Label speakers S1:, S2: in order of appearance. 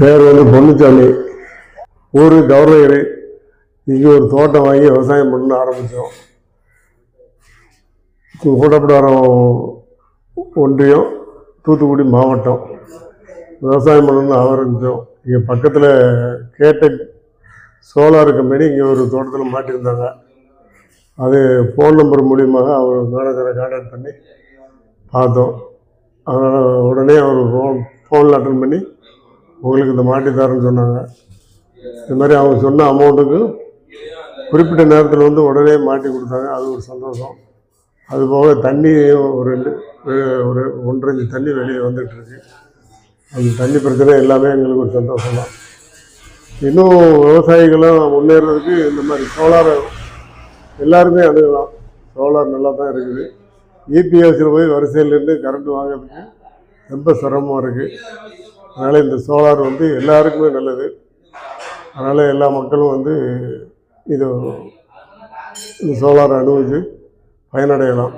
S1: பேர் வந்து பொன்னுச்சாமி. ஊர் கௌரகிரி இங்கே ஒரு தோட்டம் வாங்கி விவசாயம் பண்ண ஆரம்பித்தோம் கூட்டப்படாரம் ஒன்றியம் தூத்துக்குடி மாவட்டம். விவசாயம் பண்ணணும்னு ஆரம்பித்தோம் இங்கே பக்கத்தில் கேட்டக் சோலார் கம்பெனி இங்கே ஒரு தோட்டத்தில் மாட்டியிருந்தாங்க அது ஃபோன் நம்பர் மூலியமாக அவர் மேனேஜரை கான்டாக்ட் பண்ணி பார்த்தோம். அதனால் உடனே அவர் ஃபோன் ஃபோனில் அட்டன் பண்ணி உங்களுக்கு இந்த மாட்டி தரேன்னு சொன்னாங்க. இது மாதிரி அவங்க சொன்ன அமௌண்ட்டுக்கு குறிப்பிட்ட நேரத்தில் வந்து உடனே மாட்டி கொடுத்தாங்க. அது ஒரு சந்தோஷம். அது போக தண்ணி ஒரு ரெண்டு ஒரு ஒன்றரை தண்ணி வெளியே வந்துட்டுருக்கு அந்த தண்ணி பிரச்சனை எல்லாமே எங்களுக்கு ஒரு சந்தோஷம் தான். இன்னும் விவசாயிகளும் முன்னேறதுக்கு இந்த மாதிரி சோலார் எல்லாருமே அணுகலாம் சோலார் நல்லா தான் இருக்குது. இபிஎஸ்சில் போய் வரிசையில் நின்று கரண்ட் வாங்குறதுக்கு ரொம்ப சிரமமாக இருக்குது அதனால் இந்த சோலார் வந்து எல்லாருக்குமே நல்லது. அதனால் எல்லா மக்களும் வந்து இது இந்த சோலார் அனுபவித்து பயனடையலாம்.